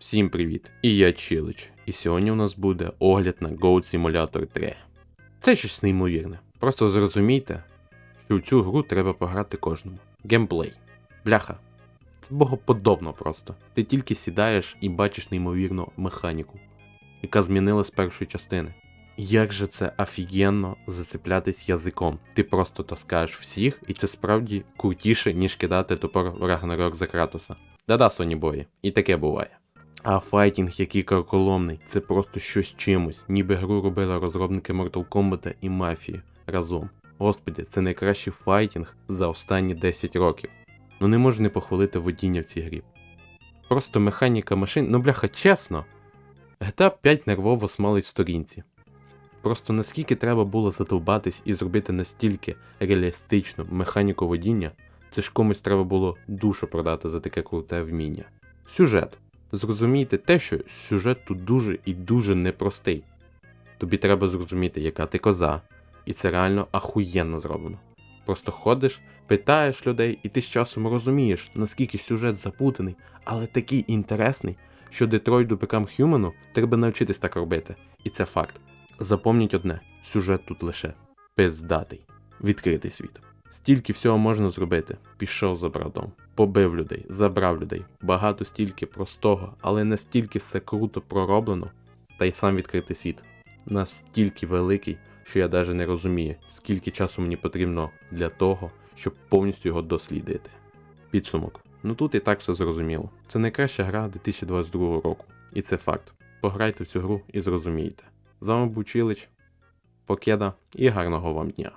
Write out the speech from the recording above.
Всім привіт! І я Чилич. І сьогодні у нас буде огляд на Goat Simulator 3. Це щось неймовірне. Просто зрозумійте, що в цю гру треба пограти кожному. Геймплей. Бляха. Це богоподобно просто. Ти тільки сідаєш і бачиш неймовірну механіку, яка змінилась з першої частини. Як же це офігенно зацеплятись язиком. Ти просто таскаєш всіх, і це справді крутіше, ніж кидати топор в Рагнарок за Кратоса. Да-да, сонібої, і таке буває. А файтінг, який карколомний, це просто щось чимось, ніби гру робили розробники Mortal Kombat і Мафії разом. Господи, це найкращий файтінг за останні 10 років. Ну не можу не похвалити водіння в цій грі. Просто механіка машин, ну бляха, чесно. GTA 5 нервово смалить сторінці. Просто наскільки треба було задовбатись і зробити настільки реалістичну механіку водіння, це ж комусь треба було душу продати за таке круте вміння. Сюжет. Зрозумійте те, що сюжет тут дуже і дуже непростий. Тобі треба зрозуміти, яка ти коза, і це реально ахуєнно зроблено. Просто ходиш, питаєш людей, і ти з часом розумієш, наскільки сюжет запутаний, але такий інтересний, що Detroit Become Human треба навчитись так робити. І це факт. Запомніть одне: сюжет тут лише пиздатий, відкритий світ. Стільки всього можна зробити. Пішов за братом, побив людей, забрав людей. Багато стільки простого, але настільки все круто пророблено, та й сам відкритий світ. Настільки великий, що я навіть не розумію, скільки часу мені потрібно для того, щоб повністю його дослідити. Підсумок. Ну тут і так все зрозуміло. Це найкраща гра 2022 року. І це факт. Пограйте в цю гру і зрозумієте. З вами був Чилич, Покеда і гарного вам дня.